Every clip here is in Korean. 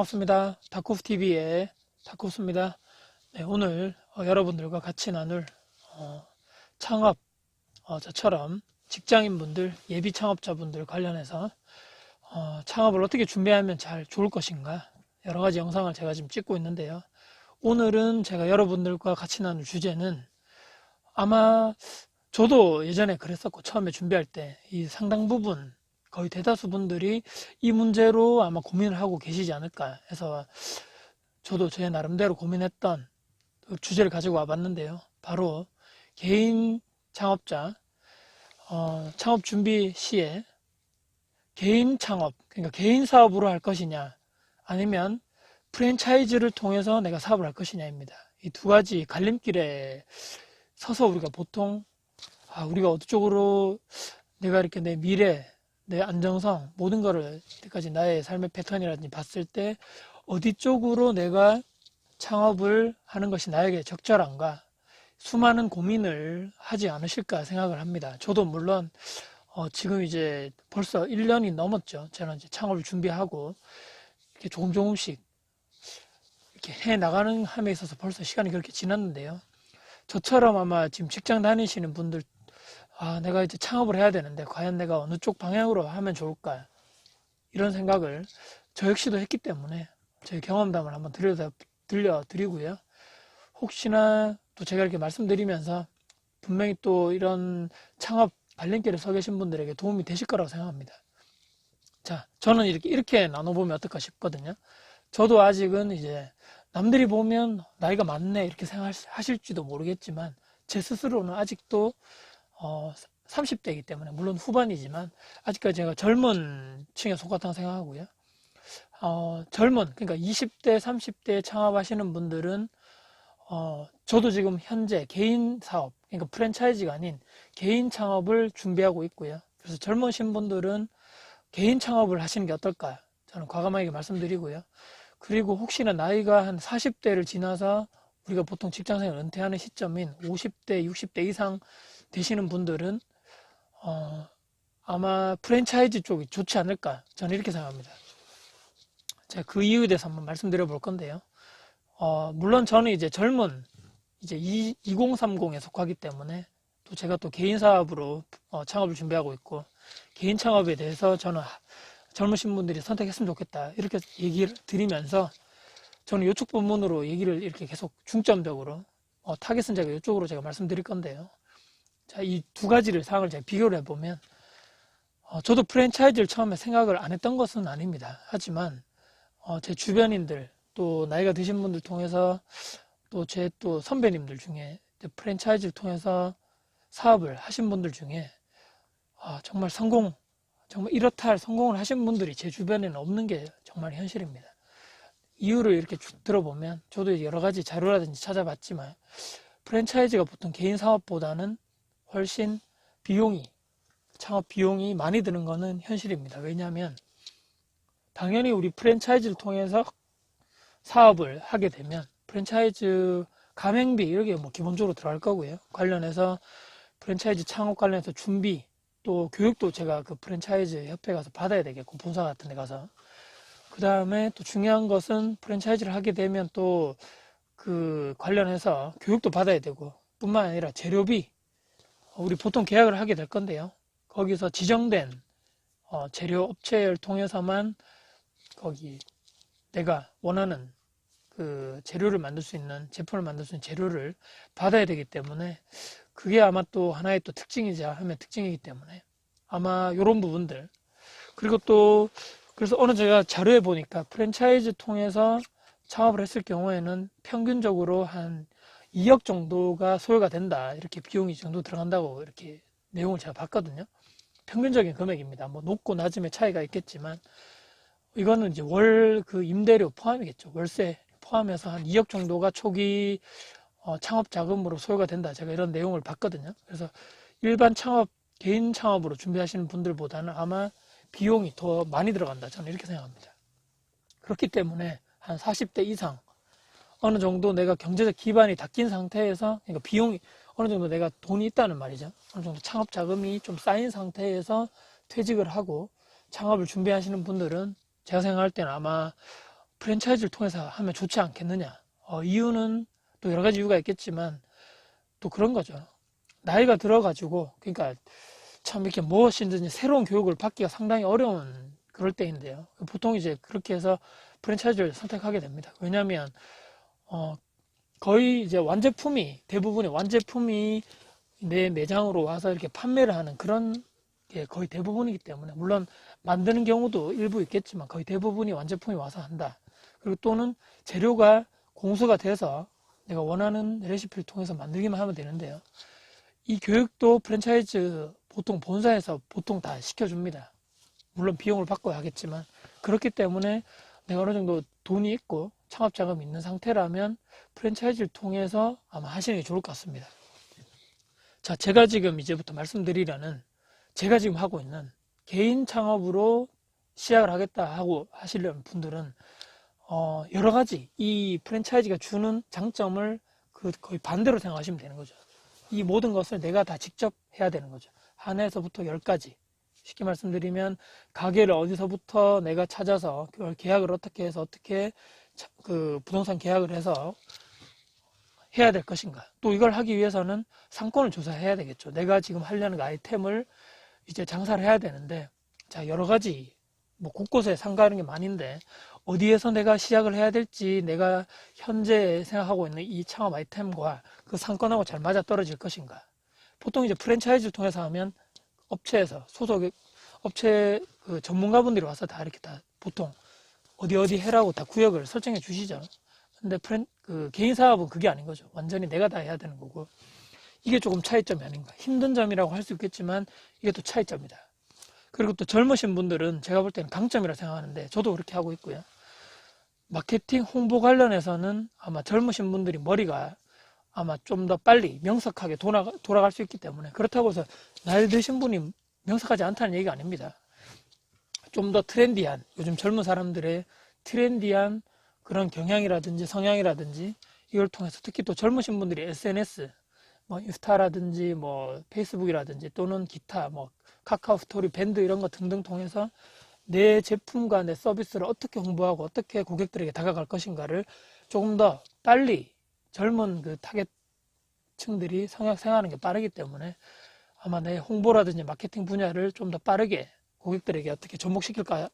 네, 반갑습니다. 다쿠스TV의 다쿠스입니다. 네, 오늘 어, 여러분들과 같이 나눌 어, 창업, 어, 저처럼 직장인분들, 예비 창업자분들 관련해서 어, 창업을 어떻게 준비하면 잘 좋을 것인가 여러 가지 영상을 제가 지금 찍고 있는데요. 오늘은 제가 여러분들과 같이 나눌 주제는 아마 저도 예전에 그랬었고 처음에 준비할 때 이 상당 부분 거의 대다수 분들이 이 문제로 아마 고민을 하고 계시지 않을까 해서 저도 제 나름대로 고민했던 그 주제를 가지고 와봤는데요. 바로 개인 창업자, 어, 창업 준비 시에 개인 창업, 그러니까 개인 사업으로 할 것이냐, 아니면 프랜차이즈를 통해서 내가 사업을 할 것이냐입니다. 이 두 가지 갈림길에 서서 우리가 보통, 아, 우리가 어느 쪽으로 내가 이렇게 내 미래, 내 안정성, 모든 거를 이때까지 나의 삶의 패턴이라든지 봤을 때 어디 쪽으로 내가 창업을 하는 것이 나에게 적절한가 수많은 고민을 하지 않으실까 생각을 합니다. 저도 물론 어, 지금 이제 벌써 1년이 넘었죠. 저는 이제 창업을 준비하고 이렇게 조금 조금씩 이렇게 해 나가는 함에 있어서 벌써 시간이 그렇게 지났는데요. 저처럼 아마 지금 직장 다니시는 분들 아, 내가 이제 창업을 해야 되는데 과연 내가 어느 쪽 방향으로 하면 좋을까? 이런 생각을 저 역시도 했기 때문에 제 경험담을 한번 들려, 들려드리고요. 혹시나 또 제가 이렇게 말씀드리면서 분명히 또 이런 창업 발림길에 서 계신 분들에게 도움이 되실 거라고 생각합니다. 자, 저는 이렇게, 이렇게 나눠보면 어떨까 싶거든요. 저도 아직은 이제 남들이 보면 나이가 많네 이렇게 생각하실지도 모르겠지만 제 스스로는 아직도 어, 30대이기 때문에 물론 후반이지만 아직까지 제가 젊은 층에 속았다고 생각하고요. 어, 젊은 그러니까 20대, 30대 창업하시는 분들은 어, 저도 지금 현재 개인 사업 그러니까 프랜차이즈가 아닌 개인 창업을 준비하고 있고요. 그래서 젊으신 분들은 개인 창업을 하시는 게 어떨까? 저는 과감하게 말씀드리고요. 그리고 혹시나 나이가 한 40대를 지나서 우리가 보통 직장생활 은퇴하는 시점인 50대, 60대 이상 되시는 분들은 어, 아마 프랜차이즈 쪽이 좋지 않을까 저는 이렇게 생각합니다. 제가 그 이유에 대해서 한번 말씀드려 볼 건데요. 어, 물론 저는 이제 젊은 이제 2030에 속하기 때문에 또 제가 또 개인 사업으로 어, 창업을 준비하고 있고 개인 창업에 대해서 저는 젊으신 분들이 선택했으면 좋겠다 이렇게 얘기를 드리면서 저는 이쪽 부분으로 얘기를 이렇게 계속 중점적으로 어, 타겟은 제가 이쪽으로 제가 말씀드릴 건데요. 자, 이 두 가지를 상황을 제가 비교를 해보면, 어, 저도 프랜차이즈를 처음에 생각을 안 했던 것은 아닙니다. 하지만, 어, 제 주변인들, 또 나이가 드신 분들 통해서, 또 제또 선배님들 중에 프랜차이즈를 통해서 사업을 하신 분들 중에, 아, 정말 성공, 정말 이렇다 할 성공을 하신 분들이 제 주변에는 없는 게 정말 현실입니다. 이유를 이렇게 쭉 들어보면, 저도 여러 가지 자료라든지 찾아봤지만, 프랜차이즈가 보통 개인 사업보다는 훨씬 비용이 창업 비용이 많이 드는 것은 현실입니다. 왜냐하면 당연히 우리 프랜차이즈를 통해서 사업을 하게 되면 프랜차이즈 가맹비 이렇게 뭐 기본적으로 들어갈 거고요. 관련해서 프랜차이즈 창업 관련해서 준비 또 교육도 제가 그 프랜차이즈 협회 가서 받아야 되겠고 본사 같은 데 가서 그 다음에 또 중요한 것은 프랜차이즈를 하게 되면 또 그 관련해서 교육도 받아야 되고 뿐만 아니라 재료비 우리 보통 계약을 하게 될 건데요. 거기서 지정된 어, 재료 업체를 통해서만 거기 내가 원하는 그 재료를 만들 수 있는 제품을 만들 수 있는 재료를 받아야 되기 때문에 그게 아마 또 하나의 또 특징이자 하면 특징이기 때문에 아마 이런 부분들 그리고 또 그래서 오늘 제가 자료에 보니까 프랜차이즈 통해서 창업을 했을 경우에는 평균적으로 한 2억 정도가 소요가 된다. 이렇게 비용이 정도 들어간다고 이렇게 내용을 제가 봤거든요. 평균적인 금액입니다. 뭐 높고 낮음의 차이가 있겠지만 이거는 이제 월 그 임대료 포함이겠죠. 월세 포함해서 한 2억 정도가 초기 어, 창업 자금으로 소요가 된다. 제가 이런 내용을 봤거든요. 그래서 일반 창업 개인 창업으로 준비하시는 분들보다는 아마 비용이 더 많이 들어간다. 저는 이렇게 생각합니다. 그렇기 때문에 한 40대 이상 어느 정도 내가 경제적 기반이 닦인 상태에서 그러니까 비용이 어느 정도 내가 돈이 있다는 말이죠. 어느 정도 창업 자금이 좀 쌓인 상태에서 퇴직을 하고 창업을 준비하시는 분들은 제가 생각할 때는 아마 프랜차이즈를 통해서 하면 좋지 않겠느냐. 어, 이유는 또 여러 가지 이유가 있겠지만 또 그런 거죠. 나이가 들어가지고 그러니까 참 이렇게 무엇이든지 새로운 교육을 받기가 상당히 어려운 그럴 때인데요. 보통 이제 그렇게 해서 프랜차이즈를 선택하게 됩니다. 왜냐하면 어, 거의 이제 완제품이 대부분의 완제품이 내 매장으로 와서 이렇게 판매를 하는 그런 게 거의 대부분이기 때문에 물론 만드는 경우도 일부 있겠지만 거의 대부분이 완제품이 와서 한다. 그리고 또는 재료가 공수가 돼서 내가 원하는 레시피를 통해서 만들기만 하면 되는데요. 이 교육도 프랜차이즈 보통 본사에서 보통 다 시켜줍니다. 물론 비용을 받고 하겠지만 그렇기 때문에 내가 어느 정도 돈이 있고 창업 자금이 있는 상태라면 프랜차이즈를 통해서 아마 하시는 게 좋을 것 같습니다. 자, 제가 지금 이제부터 말씀드리려는 제가 지금 하고 있는 개인 창업으로 시작을 하겠다 하고 하시려는 분들은 어, 여러 가지 이 프랜차이즈가 주는 장점을 그 거의 반대로 생각하시면 되는 거죠. 이 모든 것을 내가 다 직접 해야 되는 거죠. 하나에서부터 열까지. 쉽게 말씀드리면 가게를 어디서부터 내가 찾아서 그걸 계약을 어떻게 해서 어떻게 차- 그 부동산 계약을 해서 해야 될 것인가. 또 이걸 하기 위해서는 상권을 조사해야 되겠죠. 내가 지금 하려는 그 아이템을 이제 장사를 해야 되는데 자 여러 가지 뭐 곳곳에 상가하는 게 많은데 어디에서 내가 시작을 해야 될지 내가 현재 생각하고 있는 이 창업 아이템과 그 상권하고 잘 맞아 떨어질 것인가. 보통 이제 프랜차이즈를 통해서 하면 업체에서 소속 업체 그 전문가분들이 와서 다 이렇게 다 보통 어디 어디 해라고 다 구역을 설정해 주시죠. 근데 프랜 그 개인 사업은 그게 아닌 거죠. 완전히 내가 다 해야 되는 거고 이게 조금 차이점이 아닌가. 힘든 점이라고 할 수 있겠지만 이게 또 차이점이다. 그리고 또 젊으신 분들은 제가 볼 때는 강점이라 생각하는데 저도 그렇게 하고 있고요. 마케팅 홍보 관련해서는 아마 젊으신 분들이 머리가 아마 좀 더 빨리 명석하게 돌아갈 수 있기 때문에 그렇다고 해서 나이 드신 분이 명석하지 않다는 얘기가 아닙니다. 좀 더 트렌디한 요즘 젊은 사람들의 트렌디한 그런 경향이라든지 성향이라든지 이걸 통해서 특히 또 젊으신 분들이 SNS 뭐 인스타라든지 뭐 페이스북이라든지 또는 기타 뭐 카카오 스토리 밴드 이런 거 등등 통해서 내 제품과 내 서비스를 어떻게 홍보하고 어떻게 고객들에게 다가갈 것인가를 조금 더 빨리 젊은 그 타겟층들이 성향 생각하는 게 빠르기 때문에 아마 내 홍보라든지 마케팅 분야를 좀 더 빠르게 고객들에게 어떻게 접목시킬까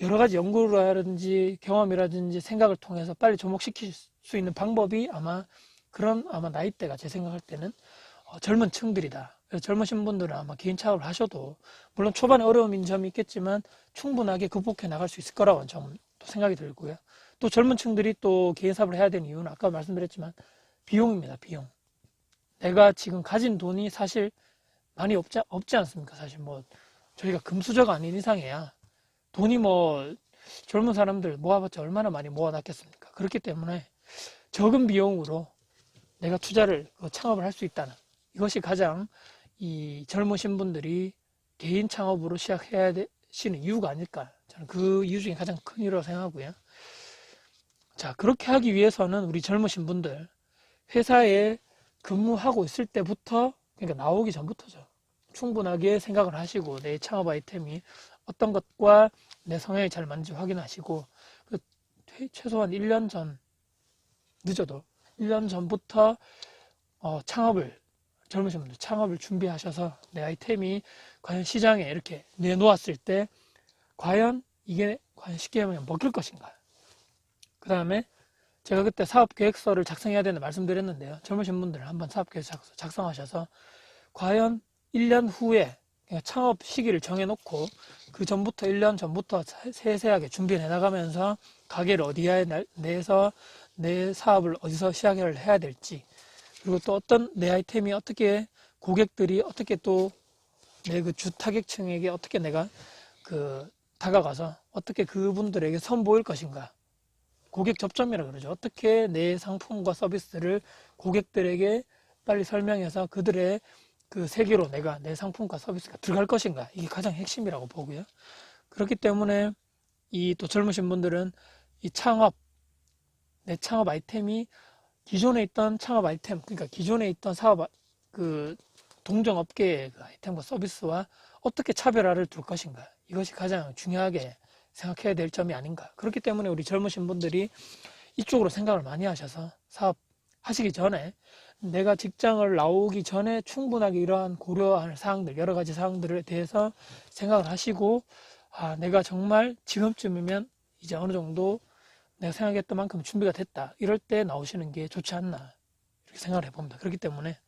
여러 가지 연구라든지 경험이라든지 생각을 통해서 빨리 접목시킬 수 있는 방법이 아마 그런 아마 나이대가 제 생각할 때는 어, 젊은 층들이다. 그래서 젊으신 분들은 아마 개인 창업을 하셔도 물론 초반에 어려움인 점이 있겠지만 충분하게 극복해 나갈 수 있을 거라고 좀또 생각이 들고요. 또 젊은 층들이 또 개인 사업을 해야 되는 이유는 아까 말씀드렸지만 비용입니다. 비용. 내가 지금 가진 돈이 사실 많이 없지, 없지 않습니까? 사실 뭐 저희가 금수저가 아닌 이상해야 돈이 뭐 젊은 사람들 모아봤자 얼마나 많이 모아놨겠습니까? 그렇기 때문에 적은 비용으로 내가 투자를 그 창업을 할 수 있다는 이것이 가장 이 젊으신 분들이 개인 창업으로 시작해야 되시는 이유가 아닐까 저는 그 이유 중에 가장 큰 이유라고 생각하고요. 자 그렇게 하기 위해서는 우리 젊으신 분들 회사에 근무하고 있을 때부터 그러니까 나오기 전부터죠. 충분하게 생각을 하시고 내 창업 아이템이 어떤 것과 내 성향이 잘 맞는지 확인하시고 그 최- 최소한 1년 전 늦어도 1년 전부터 어, 창업을 젊으신 분들 창업을 준비하셔서 내 아이템이 과연 시장에 이렇게 내놓았을 때 과연 이게 과연 쉽게 하면 먹힐 것인가. 그 다음에 제가 그때 사업 계획서를 작성해야 되는 말씀드렸는데요. 젊으신 분들 한번 사업 계획서 작성하셔서 과연 1년 후에 창업 시기를 정해놓고 그 전부터 1년 전부터 세세하게 준비를 해나가면서 가게를 어디에 날- 내서 내 사업을 어디서 시작을 해야 될지 그리고 또 어떤 내 아이템이 어떻게 고객들이 어떻게 또 내 그 주타격층에게 어떻게 내가 그 다가가서 어떻게 그분들에게 선보일 것인가 고객 접점이라 그러죠. 어떻게 내 상품과 서비스를 고객들에게 빨리 설명해서 그들의 그 세계로 내가 내 상품과 서비스가 들어갈 것인가 이게 가장 핵심이라고 보고요 그렇기 때문에 이 또 젊으신 분들은 이 창업 내 창업 아이템이 기존에 있던 창업 아이템, 그러니까 기존에 있던 사업, 아- 그, 동종 업계의 그 아이템과 서비스와 어떻게 차별화를 둘 것인가. 이것이 가장 중요하게 생각해야 될 점이 아닌가. 그렇기 때문에 우리 젊으신 분들이 이쪽으로 생각을 많이 하셔서 사업 하시기 전에 내가 직장을 나오기 전에 충분하게 이러한 고려할 사항들, 여러 가지 사항들에 대해서 생각을 하시고, 아, 내가 정말 지금쯤이면 이제 어느 정도 내가 생각했던 만큼 준비가 됐다. 이럴 때 나오시는 게 좋지 않나. 이렇게 생각을 해봅니다. 그렇기 때문에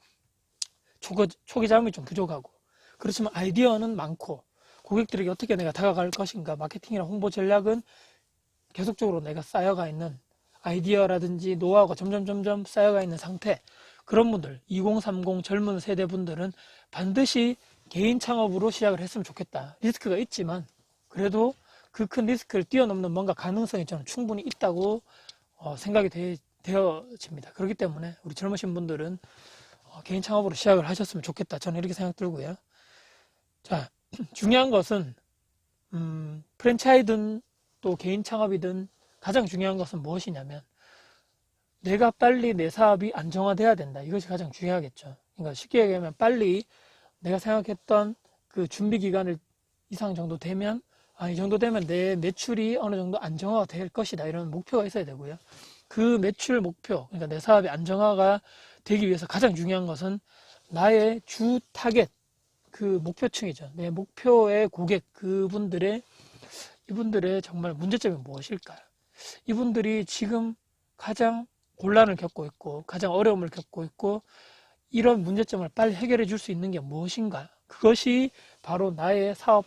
초기, 초기 자금이 좀 부족하고, 그렇지만 아이디어는 많고, 고객들에게 어떻게 내가 다가갈 것인가, 마케팅이나 홍보 전략은 계속적으로 내가 쌓여가 있는 아이디어라든지 노하우가 점점 점점 쌓여가 있는 상태. 그런 분들, 2030 젊은 세대 분들은 반드시 개인 창업으로 시작을 했으면 좋겠다. 리스크가 있지만 그래도 그 큰 리스크를 뛰어넘는 뭔가 가능성이 저는 충분히 있다고 어, 생각이 되, 되어집니다. 그렇기 때문에 우리 젊으신 분들은 어, 개인 창업으로 시작을 하셨으면 좋겠다. 저는 이렇게 생각 들고요. 자, 중요한 것은 음, 프랜차이든 또 개인 창업이든 가장 중요한 것은 무엇이냐면 내가 빨리 내 사업이 안정화돼야 된다. 이것이 가장 중요하겠죠. 그러니까 쉽게 얘기하면 빨리 내가 생각했던 그 준비 기간을 이상 정도 되면 아, 이 정도 되면 내 매출이 어느 정도 안정화가 될 것이다. 이런 목표가 있어야 되고요. 그 매출 목표, 그러니까 내 사업이 안정화가 되기 위해서 가장 중요한 것은 나의 주 타겟, 그 목표층이죠. 내 목표의 고객, 그분들의, 이분들의 정말 문제점이 무엇일까요? 이분들이 지금 가장 곤란을 겪고 있고, 가장 어려움을 겪고 있고, 이런 문제점을 빨리 해결해 줄 수 있는 게 무엇인가? 그것이 바로 나의 사업,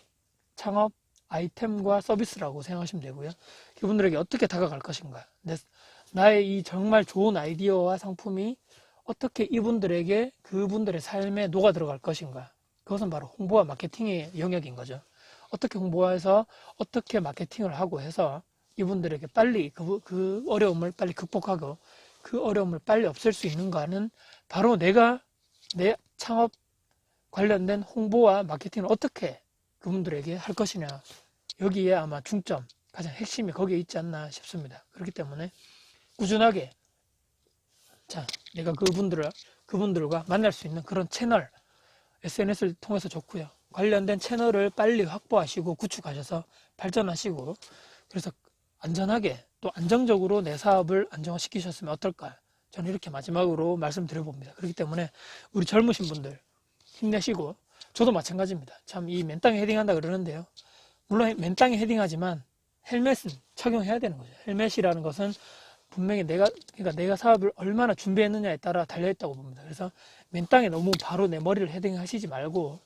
창업, 아이템과 서비스라고 생각하시면 되고요. 그분들에게 어떻게 다가갈 것인가? 내, 나의 이 정말 좋은 아이디어와 상품이 어떻게 이분들에게 그분들의 삶에 녹아 들어갈 것인가? 그것은 바로 홍보와 마케팅의 영역인 거죠. 어떻게 홍보해서 어떻게 마케팅을 하고 해서 이분들에게 빨리 그, 그 어려움을 빨리 극복하고 그 어려움을 빨리 없앨 수 있는가는 바로 내가 내 창업 관련된 홍보와 마케팅을 어떻게 그분들에게 할 것이냐. 여기에 아마 중점, 가장 핵심이 거기에 있지 않나 싶습니다. 그렇기 때문에 꾸준하게 자, 내가 그분들을 그분들과 만날 수 있는 그런 채널 SNS를 통해서 좋고요. 관련된 채널을 빨리 확보하시고 구축하셔서 발전하시고 그래서 안전하게 또 안정적으로 내 사업을 안정화시키셨으면 어떨까? 저는 이렇게 마지막으로 말씀드려 봅니다. 그렇기 때문에 우리 젊으신 분들 힘내시고 저도 마찬가지입니다. 참 이 맨땅에 헤딩한다 그러는데요. 물론 맨땅에 헤딩하지만 헬멧은 착용해야 되는 거죠. 헬멧이라는 것은 분명히 내가 그러니까 내가 사업을 얼마나 준비했느냐에 따라 달려 있다고 봅니다. 그래서 맨땅에 너무 바로 내 머리를 헤딩하시지 말고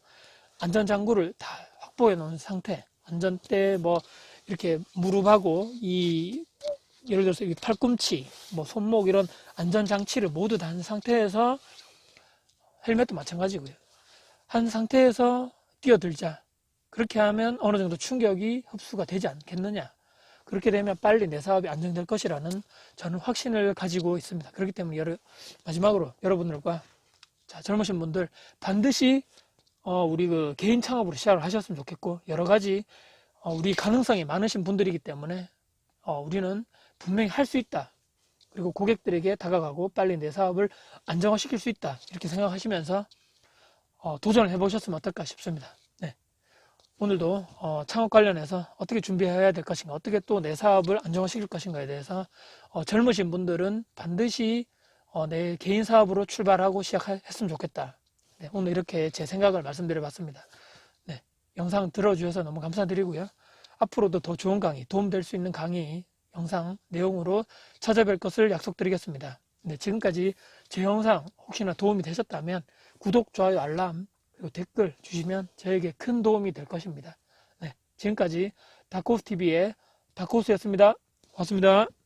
안전 장구를 다 확보해 놓은 상태, 안전대 뭐 이렇게 무릎하고 이 예를 들어서 이 팔꿈치, 뭐 손목 이런 안전 장치를 모두 다 한 상태에서 헬멧도 마찬가지고요. 한 상태에서 뛰어들자. 그렇게 하면 어느 정도 충격이 흡수가 되지 않겠느냐. 그렇게 되면 빨리 내 사업이 안정될 것이라는 저는 확신을 가지고 있습니다. 그렇기 때문에 여러, 마지막으로 여러분들과 자, 젊으신 분들 반드시 어, 우리 그 개인 창업으로 시작을 하셨으면 좋겠고 여러 가지 어, 우리 가능성이 많으신 분들이기 때문에 어, 우리는 분명히 할 수 있다. 그리고 고객들에게 다가가고 빨리 내 사업을 안정화시킬 수 있다. 이렇게 생각하시면서 어, 도전을 해보셨으면 어떨까 싶습니다. 네. 오늘도 어, 창업 관련해서 어떻게 준비해야 될 것인가, 어떻게 또 내 사업을 안정화시킬 것인가에 대해서 어, 젊으신 분들은 반드시 어, 내 개인 사업으로 출발하고 시작했으면 좋겠다. 네, 오늘 이렇게 제 생각을 말씀드려봤습니다. 네, 영상 들어주셔서 너무 감사드리고요. 앞으로도 더 좋은 강의, 도움될 수 있는 강의 영상 내용으로 찾아뵐 것을 약속드리겠습니다. 네, 지금까지 제 영상 혹시나 도움이 되셨다면 구독, 좋아요, 알람, 그리고 댓글 주시면 저에게 큰 도움이 될 것입니다. 네, 지금까지 다코스TV의 다코스였습니다. 고맙습니다.